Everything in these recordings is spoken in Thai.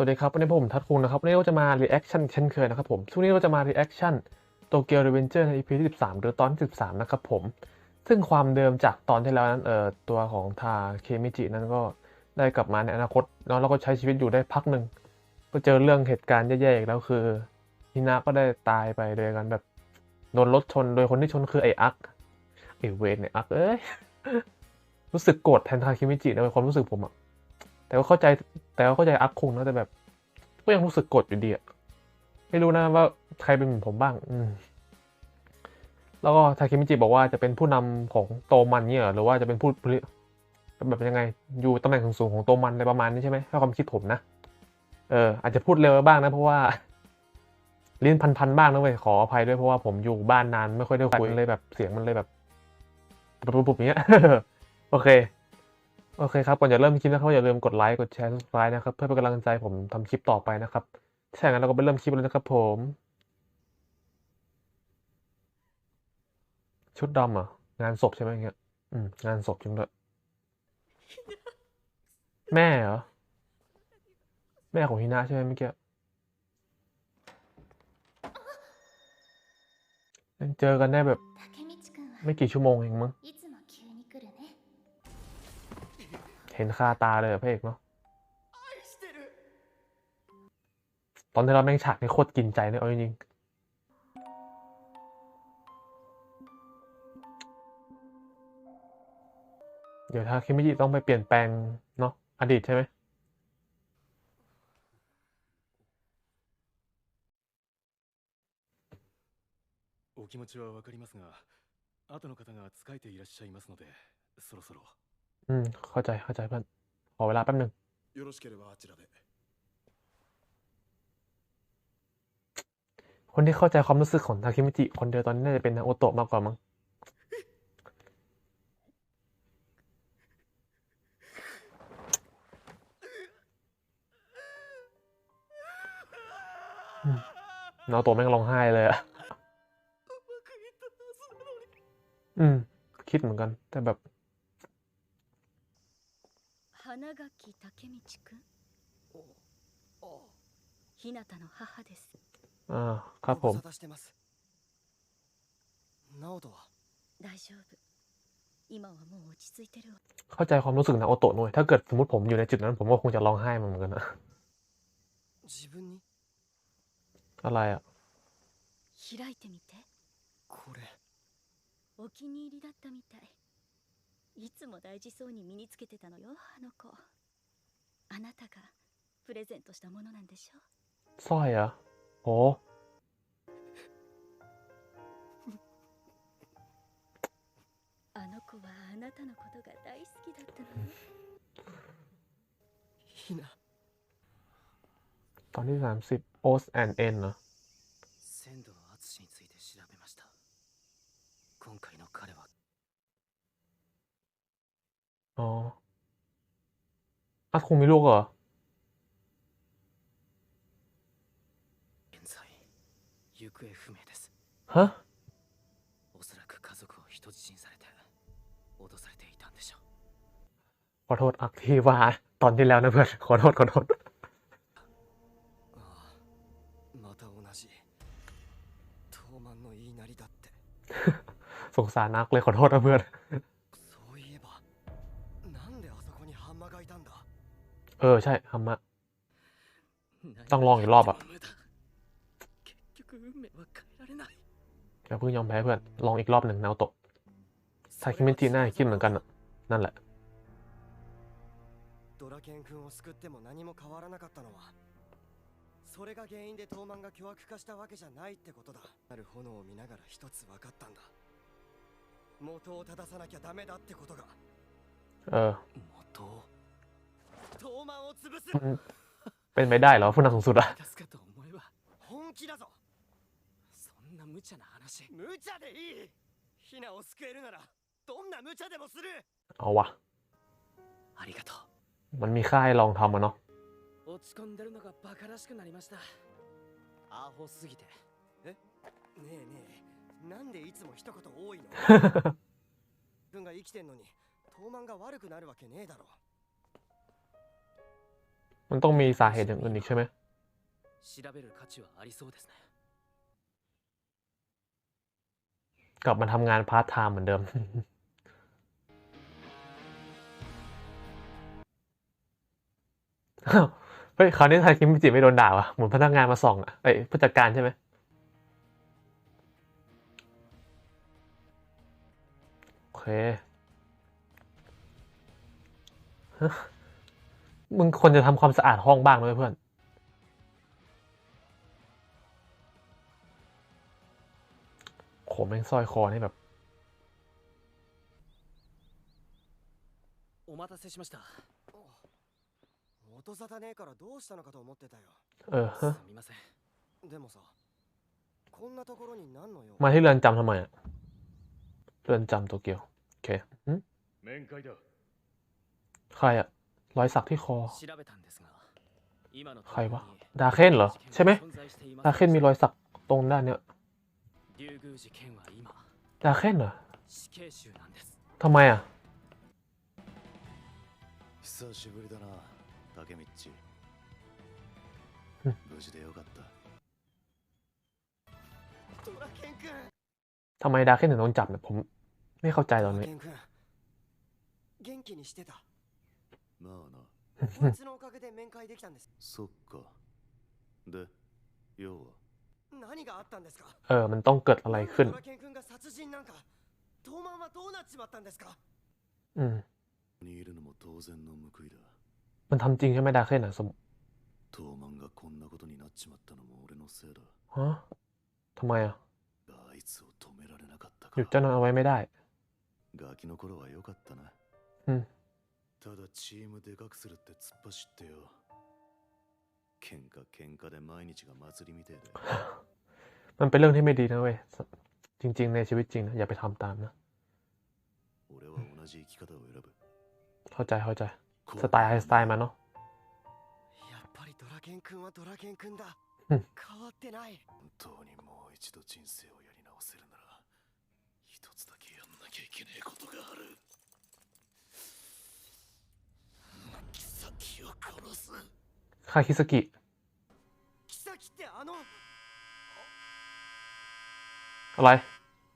สวัสดีครับวันนี้ผมทัดคุงนะครับวันนี้เราจะมา reaction เช่นเคยนะครับผมช่วงนี้เราจะมา reaction โตเกียว Revenger ใน EP ที่13 หรือตอนที่13 นะครับผม ซึ่งความเดิมจากตอนที่แล้วนั้นเอ่อตัวของทาเคมิจินั้นก็ได้กลับมาในอนาคตเนาะแล้วก็ใช้ชีวิตอยู่ได้พักหนึ่งก็เจอเรื่องเหตุการณ์แย่ๆอีกแล้วคือฮินะก็ได้ตายไปโดยการแบบโดนรถชนโดยคนที่ชนคือไอ้อักไอเวนเนี่ยอักเอ้ยรู้สึกโกรธแทนทาเคมิจินะเป็นความรู้สึกผมอะ แต่ก็เข้าใจแต่ก็เข้าใจอักคุงนะแต่แบบ ก็ยังรู้สึกโกรธอยู่ดีอะไม่รู้นะว่าใครเป็นเหมือนผมบ้าง อืมแล้วก็ทาเคมิจิบอกว่าจะเป็นผู้นำของโตมันเนี่ยเหรอหรือว่าจะเป็นผู้แบบยังไง อยู่ตำแหน่งสูงๆของโตมันในประมาณนี้ใช่ไหมถ้าความคิดผมนะเอออาจจะพูดเร็วบ้างนะ เพราะว่าลิ้นพันๆบ้างนะเว้ยขออภัยด้วยเพราะว่าผมอยู่บ้านนานไม่ค่อยได้คุยเลยแบบเสียงมันเลยแบบปุ๊บๆอย่างเงี้ย โอเค โอเคครับ ก่อนจะเริ่มคลิปนะครับอย่าลืมกดไลค์ กดแชร์ subscribe นะครับ เพื่อเป็นกำลังใจผมทำคลิปต่อไปนะครับ ถ้าอย่างนั้นเราก็ไปเริ่มคลิปเลยนะครับผม ชุดดำอะ งานศพใช่ไหมเงี้ย อืม งานศพจริงด้วย แม่เหรอ แม่ของฮินะใช่ไหมเมื่อกี้ยังเจอกันได้แบบ ไม่กี่ชั่วโมงเองมั้ง เห็นคาตาเลยอะพระเอกเนาะตอนที่เราแม่งฉากนี่โคตรกินใจเลยเอาจริงๆเดี๋ยวถ้าคิมิจิต้องไปเปลี่ยนแปลงเนาะอดีตใช่ไหม お気持ちはわかりますが後の方が仕えていらっしゃいますのでそろそろ อืม เข้าใจเข้าใจเพื่อน ขอเวลาแป๊บหนึ่งคนที่เข้าใจความรู้สึกของทาคิมิจิคนเดียวตอนนี้น่าจะเป็นนาโอโตะมากกว่ามั้ง นาโอโตะแม่งร้องไห้เลยอะอืม คิดเหมือนกัน แต่แบบ 花垣武道くんひなたの母です อ่า ครับผม ご無沙汰してます直人は大丈夫今はもう落ち着いてるわ เข้าใจความรู้สึกนาโอโตะหน่อยถ้าเกิดสมมติผมอยู่ในจุดนั้น ผมก็คงจะร้องไห้เหมือนกันนะ 自分に อะไรอ่ะ 開いてみてこれお気に入りだったみたい いつも大事そうに身につけてたのよあの子あなたがプレゼントしたものなんでしょ สร้อยเหรอ่ะโอ้ あの子はあなたのことが大好きだったのよひな ตอนที่สามสิบ O's and N เหรอ 仙道敦について調べました今回の彼は อ๋ออ่ะคงมีลูกเหรอ 現在行方不明です ฮะ おそらく家族を人質にされて脅されていたんでしょう ขอโทษอักที่ว่าตอนที่แล้วนะเพื่อน ขอโทษขอโทษ ああまた同じ東満の言いなりだって สงสารนักเลยขอโทษนะเพื่อน เออ ใช่ฮัมมะ ต้องลองอีกรอบอะ 無駄結局運命は変えられない อย่าเพิ่งยอมแพ้เพื่อน ลองอีกรอบหนึ่งนาโอโตะทาคิมิจิน่าคิดเหมือนกันอะนั่นแหละ ドラケン君を救っても何も変わらなかったのはそれが原因で東満が巨悪化したわけじゃないってことだある炎を見ながら一つ分かったんだ元を正さなきゃダメだってことが เออ 元を東満を潰す มัน เป็นไปได้เหรอผู้นำสูงสุดอะ 助かと思えば本気だぞそんな無茶な話無茶でいいヒナを救えるならどんな無茶でもする เอาวะ ありがと มันมีค่ายลองทำอะเนาะ う落ち込んでるのがバカらしくなりましたアホすぎてえねえねえなんでいつも一言多いの自分が生きてんのに東満が悪くなるわけねえだろ มันต้องมีสาเหตุอย่างอื่นอีกใช่ไหมกลับมาทำงานพาร์ทไทม์เหมือนเดิม เฮ้ยคราวนี้ทาคิมิจิไม่โดนด่าวะเหมือนพนักงานมาส่องอะเอ้ยผู้จัดการใช่ไหมโอเค มึงควรจะทำความสะอาดห้องบ้างนะเว้ยเพื่อน โขแม่งสร้อยคอนี่แบบ お待たせしました音沙汰ねえからどうしたのかと思ってたよ เออฮะ すみませんでもさこんなところに何の用 มาที่เรือนจำทำไมอะเรือนจำโตเกียว โอเคหึ 面会だ ใครอะ รอยสักที่คอ ใครวะ ดาเคนเหรอ ใช่ไหมดาเคนมีรอยสักตรงด้านเนี้ยดาเคนเหรอทำไมอะทำไมดาเคนถึงโดนจับเนี่ยผม ไม่เข้าใจตอนนี้ まあなこいつのおかげで面会できたんですそっかで要は何があったんですか เออ มันต้องเกิดอะไรขึ้น ドラケン君が殺人なんか東満はどうなっちまったんですか อืม ここにいるのも当然の報いだ มันทำจริงใช่ไหมดาเคนอะสม 東満がこんなことになっちまったのも俺のせいだ ฮะทำไมอะ あいつを止められなかった หยุด か เจ้านั้นเอาไว้ไม่ได้ ガキの頃は良かったなうん ただチームでかくするって突っ走ってよ喧嘩喧嘩で毎日が祭りみてえで มันเป็นเรื่องที่ไม่ดีนะเว้ย จริง ๆ ในชีวิตจริงนะอย่าไปทำตามนะ 俺は同じ生き方を選ぶ เข้าใจเข้าใจ こう สไตล์ไฮสไตล์มันเนาะ やっぱりドラケン君はドラケン君だうん変わってない本当にもう一度人生をやり直せるなら一つだけやんなきゃいけねえことがある คาคิสกิ 妃ってあの อะไร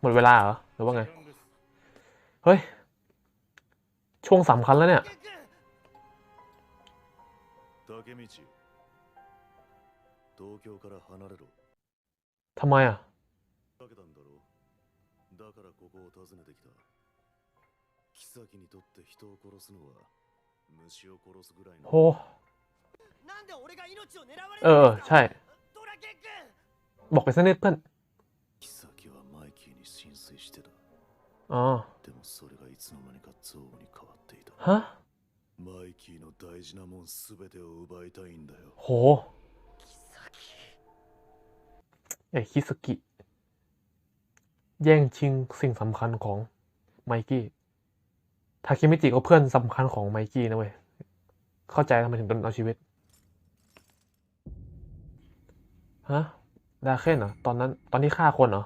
หมดเวลาเหรอ หรือว่าไง เฮ้ย ช่วงสำคัญแล้วเนี่ย ドラケン君竹道東京から離れろ ทำไมอ่ะ かけたんだろうだからここを訪ねてきた妃にとって人を殺すのは 虫を殺すぐらいの โห なんで俺が命を狙われ เอ る อ んですか ใช่ ドラケン君 บอกไปสักนิดเพื่อน 妃はマイキーに浸水してた อ๋อ でもそれがいつの間にか憎悪に変わっていた ฮะ マイキーの大事なもん全てを奪いたいんだよ โห ไอ้คิสกิ แย่งชิงสิ่งสำคัญของไมกี้ ทาคิมิจิก็เพื่อนสำคัญของไมกี้นะเว้ย เข้าใจทำไมถึงโดนเอาชีวิต ฮะ ดาเคนเหรอ ตอนนั้น ตอนที่ฆ่าคนเหรอ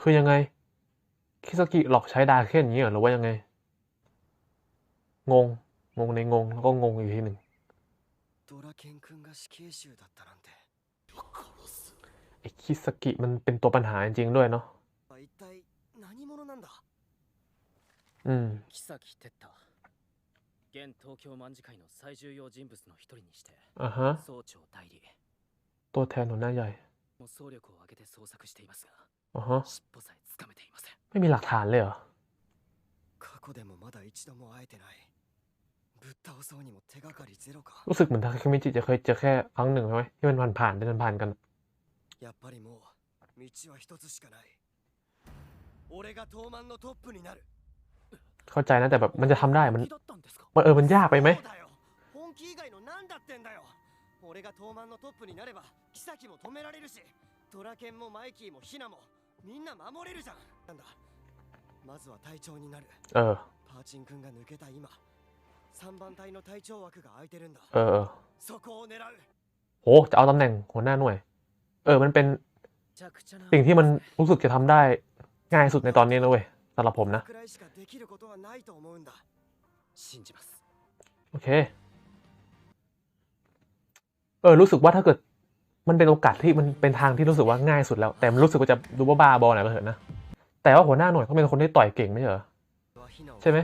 คือยังไง คิสกิหลอกใช้ดาเคนอย่างนี้เหรอหรือว่ายังไง งง งงในงง แล้วก็งงอีกทีหนึ่ง ドラケン君が死刑囚だったなんて ไอ้คิสกิมันเป็นตัวปัญหาจริงๆด้วยเนาะ 一体何者なんだ อืม 妃哲太現東京卍会の最重要人物の一人にして อ่าฮะ 総長代理 ตัวแทนหัวหน้าใหญ่ もう総力を挙げて捜索していますが อ่าฮะ 尻尾さえつかめていません ไม่มีหลักฐานเลยเหรอ 過去でもまだ一度も会えてないぶっ倒そうにも手がかりゼロか รู้สึกเหมือนทาคิมิจิจะเคยเจอแค่ครั้งหนึ่งใช่ไหมที่มันผ่านผ่านๆเดินผ่านๆกัน やっぱりもう道は一つしかない俺が東満のトップになる เข้าใจนะแต่แบบมันจะทำได้มัน 本気だったんですか มันเออมันยากไปไหม そうだよ本気以外の何だってんだよ俺が東満のトップになれば妃も止められるしドラケンもマイキーもヒナも みんな守れるじゃんなんだまずは隊長になる เออ パ ハーチン君が抜けた今3番隊の隊長枠が空いてるんだ เออเออ そこを狙う โหจะเอาตำแหน่งหัวหน้าหน่วย เออ มันเป็น 着々な สิ่งที่มันรู้สึกจะทำได้ง่ายสุดในตอนนี้นะเว้ยสำหรับผมนะ くらいしかできることはないと思うんだ信じます โอเค เออ รู้สึกว่าถ้าเกิด มันเป็นโอกาสที่มันเป็นทางที่รู้สึกว่าง่ายสุดแล้ว แต่มันรู้สึกว่าจะรูว่าบ้าบอหน่อยมาเถอะนะ แต่ว่าหัวหน้าหน่วยเขาเป็นคนที่ต่อยเก่งไม่เหรอใช่ไหม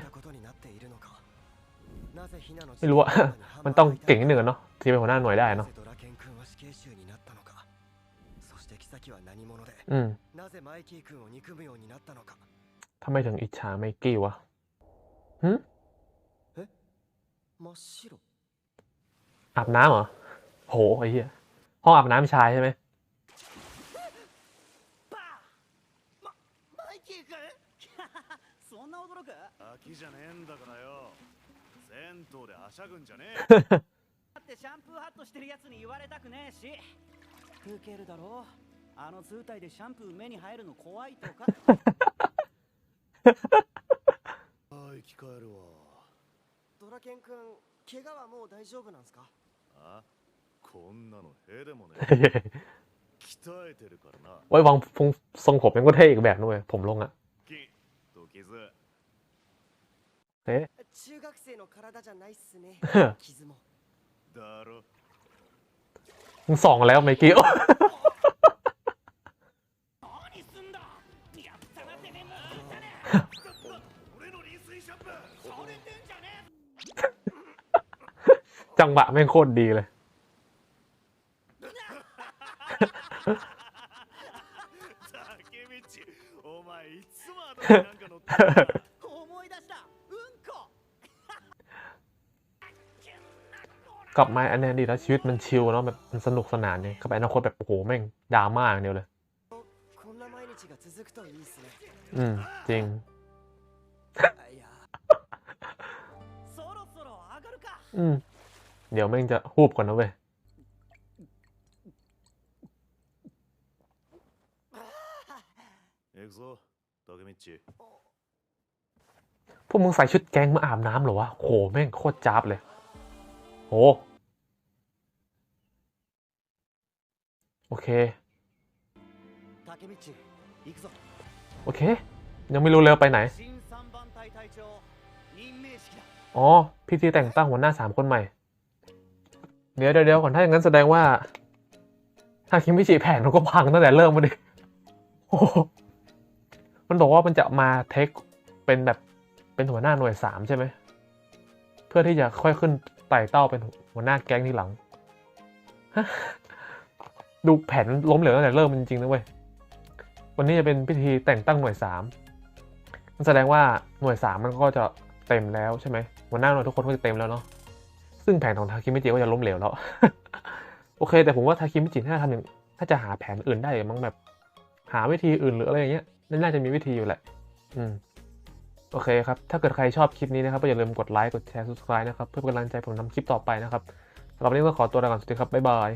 ไม่รู้ว่ามันต้องเก่งนิดนึงเนาะที่เป็นหัวหน้าหน่วยได้เนาะอืมทำไมถึงอิจฉาไมกี้วะหึอาบน้ำเหรอ โหไอ้เหี้ย ห้องอาบน้ำชายใช่ไหม?秋じゃねえんだからよ銭湯ではしゃぐんじゃねだってシャンプーハットしてるやつに言われたくねえし。ウケるだろう。あの通体でシャンプー目に入るの怖いとか。ああ生き返るわ。ドラケン君怪我はもう大丈夫なんすか？あ？ こんなのへでもね เฮ้ย 鍛えてるからな ไว้วางทรงทรงผมยังก็เท่อีกแบบด้วยผมลงอะ キと傷 เอ๊ะ 中学生の体じゃないっすね傷もだろ มึงส่องแล้วไมกี้ 何すんだやったなてめえも俺の臨水シャンプーそれてんじゃね จังหวะแม่งโคตรดีเลย 竹道 お前いつもあのなんか乗ってるなえ思い出したうんこ กลับมาอันนี้ดีแล้วชีวิตมันชิลเนาะแบบมันสนุกสนานเนี่ยกลับไปอนาคตแบบโอ้โหแม่งดราม่าอย่างเดียวเลย こんな毎日が続くといいっすね อืม จริง いやそろそろ上がるか อืม เดี๋ยวแม่งจะฮูบก่อนนะเว้ย 行くぞ竹道 พวกมึงใส่ชุดแก๊งมาอาบน้ำเหรอวะโหแม่งโคตรจ้าบเลย โห โอเค 竹道行くぞ โอเค ยังไม่รู้เลยว่าไปไหน 新三番隊隊長任命式だ อ๋อ พิธีแต่งตั้งหัวหน้าสามคนใหม่ เดี๋ยวเดี๋ยวเดี๋ยวก่อนถ้าอย่างนั้นแสดงว่า ถ้าคิมมิจิแผนมันก็พังตั้งแต่เริ่มมาดิโอ้โห มันบอกว่ามันจะมาเทคเป็นแบบเป็นหัวหน้าหน่วยสามใช่ไหม เพื่อที่จะค่อยขึ้นไต่เต้าเป็นหัวหน้าแก๊งทีหลัง ดูแผนล้มเหลวตั้งแต่เริ่มมันจริงๆนะเว้ย วันนี้จะเป็นพิธีแต่งตั้งหน่วยสามมันแสดงว่าหน่วยสามมันก็จะเต็มแล้วใช่ไหมหัวหน้าหน่วยทุกคนก็จะเต็มแล้วเนาะ ซึ่งแผนของทาคิมิจิก็จะล้มเหลวแล้ว โอเค แต่ผมว่าทาคิมิจิถ้าทำอย่างถ้าจะหาแผนอื่นได้มั้งแบบ หาวิธีอื่นหรืออะไรอย่างเงี้ย น่าจะมีวิธีอยู่แหละ อืม โอเคครับ ถ้าเกิดใครชอบคลิปนี้นะครับก็อย่าลืมกดไลค์ กดแชร์ subscribe นะครับ เพื่อเป็นกำลังใจผมทำคลิปต่อไปนะครับสำหรับวันนี้ก็ขอตัวลาไปก่อน สวัสดีครับ บ๊ายบาย